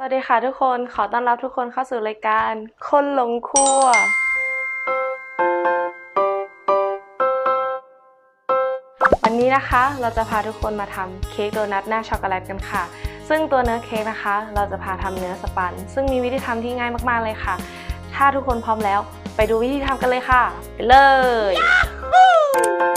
สวัสดีค่ะทุกคน ขอต้อนรับทุกคนเข้าสู่รายการ คนหลงครัว วันนี้นะคะเราจะพาทุกคนมาทำเค้กโดนัทหน้าช็อกโกแลตกันค่ะ ซึ่งตัวเนื้อเค้กนะคะ เราจะพาทำเนื้อสปัน ซึ่งมีวิธีทำที่ง่ายมากๆเลยค่ะ ถ้าทุกคนพร้อมแล้ว ไปดูวิธีทำกันเลยค่ะ ไปเลยเ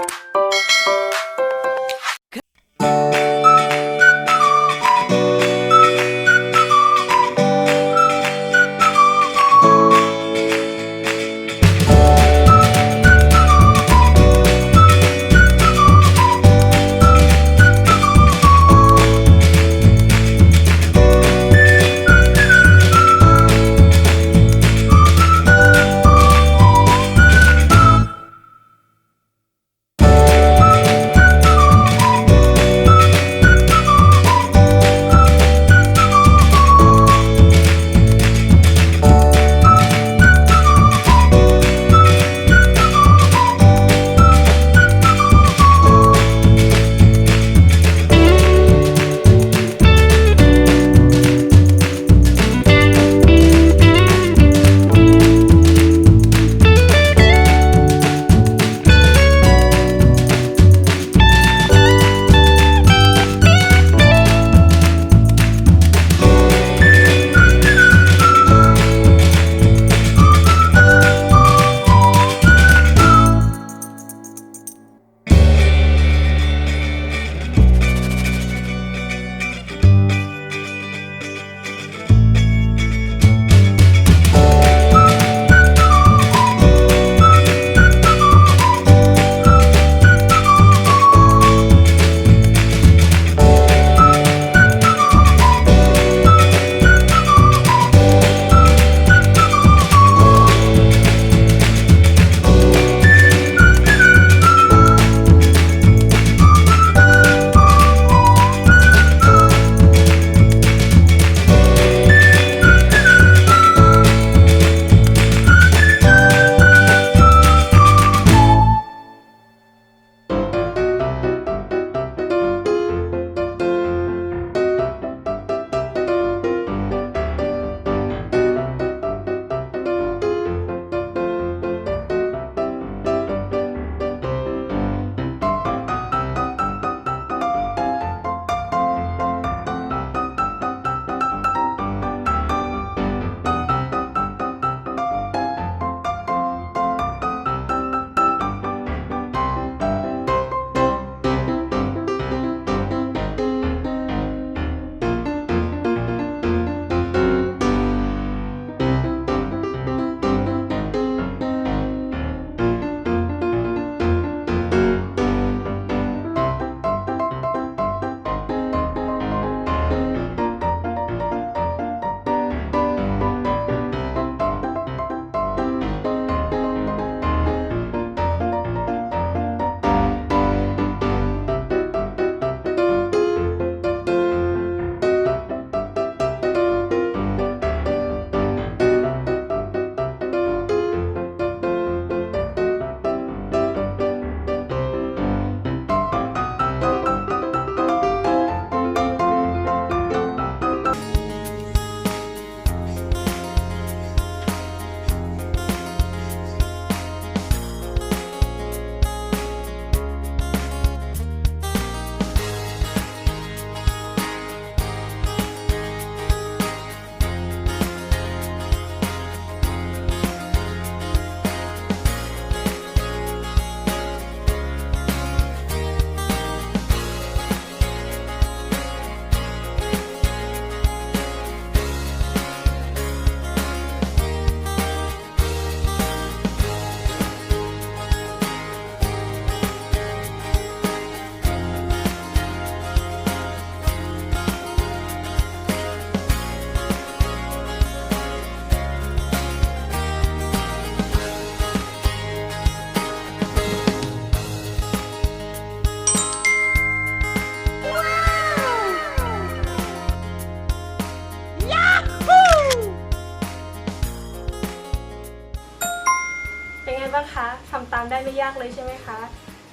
บ้างคะทำตามได้ไม่ยากเลยใช่ไหมคะ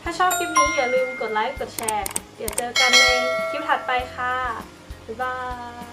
ถ้าชอบคลิปนี้อย่าลืมกดไลค์กดแชร์ เดี๋ยวเจอกันในคลิปถัดไปค่ะ บ๊ายบาย